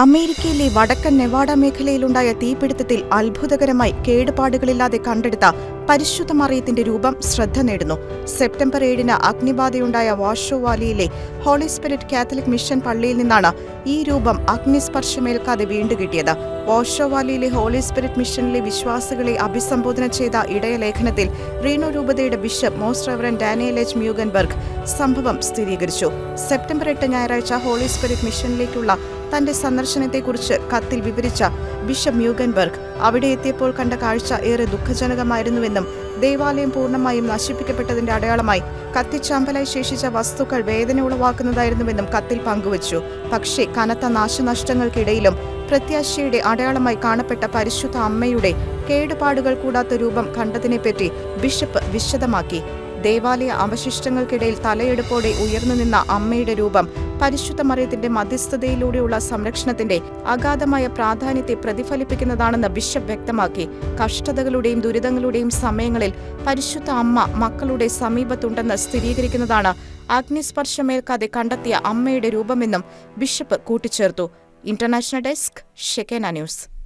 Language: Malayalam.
അമേരിക്കയിലെ വടക്കൻ നെവാഡ മേഖലയിലുണ്ടായ തീപിടുത്തത്തിൽ അത്ഭുതകരമായി കേടുപാടുകളില്ലാതെ കണ്ടെടുത്ത പരിശുദ്ധ മറിയത്തിന്റെ രൂപം ശ്രദ്ധ നേടുന്നു. സെപ്റ്റംബർ ഏഴിന് അഗ്നിബാധയുണ്ടായ വാഷോ വാലിയിലെ ഹോളി സ്പിരിറ്റ് കാത്തലിക് മിഷൻ പള്ളിയിൽ നിന്നാണ് ഈ രൂപം അഗ്നിസ്പർശമേൽക്കാതെ വീണ്ടുകിട്ടിയത്. വാഷോ വാലിയിലെ ഹോളി സ്പിരിറ്റ് മിഷനിലെ വിശ്വാസികളെ അഭിസംബോധന ചെയ്ത ഇടയലേഖനത്തിൽ റീനോ രൂപതയുടെ bishop most reverend Daniel H. Mueggenborg സംഭവം സ്ഥിരീകരിച്ചു. സെപ്റ്റംബർ എട്ട് ഞായറാഴ്ച ഹോളി സ്പിരിറ്റ് മിഷനിലേക്കുള്ള തന്റെ സന്ദർശനത്തെക്കുറിച്ച് കത്തിൽ വിവരിച്ച ബിഷപ്പ് മ്യൂഗൻബർഗ് അവിടെ എത്തിയപ്പോൾ കണ്ട കാഴ്ച ഏറെ ദുഃഖജനകമായിരുന്നുവെന്നും ദേവാലയം പൂർണമായും നശിപ്പിക്കപ്പെട്ടതിന്റെ അടയാളമായി കത്തിച്ചാമ്പലായി ശേഷിച്ച വസ്തുക്കൾ വേദന ഉളവാക്കുന്നതായിരുന്നുവെന്നും കത്തിൽ പങ്കുവച്ചു. പക്ഷേ കനത്ത നാശനഷ്ടങ്ങൾക്കിടയിലും പ്രത്യാശയുടെ അടയാളമായി കാണപ്പെട്ട പരിശുദ്ധ അമ്മയുടെ കേടുപാടുകൾ കൂടാത്ത രൂപം കണ്ടതിനെപ്പറ്റി ബിഷപ്പ് വിശദമാക്കി. ദേവാലയ അവശിഷ്ടങ്ങൾക്കിടയിൽ തലയെടുപ്പോടെ ഉയർന്നുനിന്ന അമ്മയുടെ രൂപം പരിശുദ്ധ മറിയത്തിന്റെ മധ്യസ്ഥതയിലൂടെയുള്ള സംരക്ഷണത്തിന്റെ അഗാധമായ പ്രാധാന്യത്തെ പ്രതിഫലിപ്പിക്കുന്നതാണെന്ന് ബിഷപ്പ് വ്യക്തമാക്കി. കഷ്ടതകളുടെയും ദുരിതങ്ങളുടെയും സമയങ്ങളിൽ പരിശുദ്ധ അമ്മ മക്കളുടെ സമീപത്തുണ്ടെന്ന് സ്ഥിരീകരിക്കുന്നതാണ് അഗ്നിസ്പർശമേൽക്കാതെ കണ്ടെത്തിയ അമ്മയുടെ രൂപമെന്നും ബിഷപ്പ് കൂട്ടിച്ചേർത്തു. International desk Shekinah news.